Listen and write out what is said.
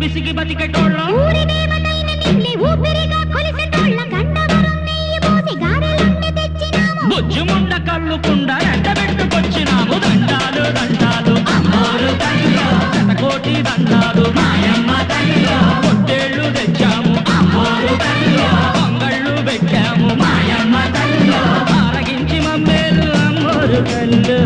బిసిగి బతికెటోళ్ళం ఊరి దేవతైన నిన్నే ఊపిరిగా గండవరం నెయ్యి పోసి తెచ్చినాము. బుజ్జు ముండ ఎండబెట్టుకొచ్చినాము దండాలు దండాలు అమ్మోరు తల్లిలో శతకోటి దండాలు మాయమ్మ పొట్టేళ్ళు తెచ్చాము. అమ్మోరు పొంగళ్ళు పెట్టాము. మాయమ్మ తల్లిలో ఆరగించి మమ్మేలు అమ్మోరు కళ్ళు.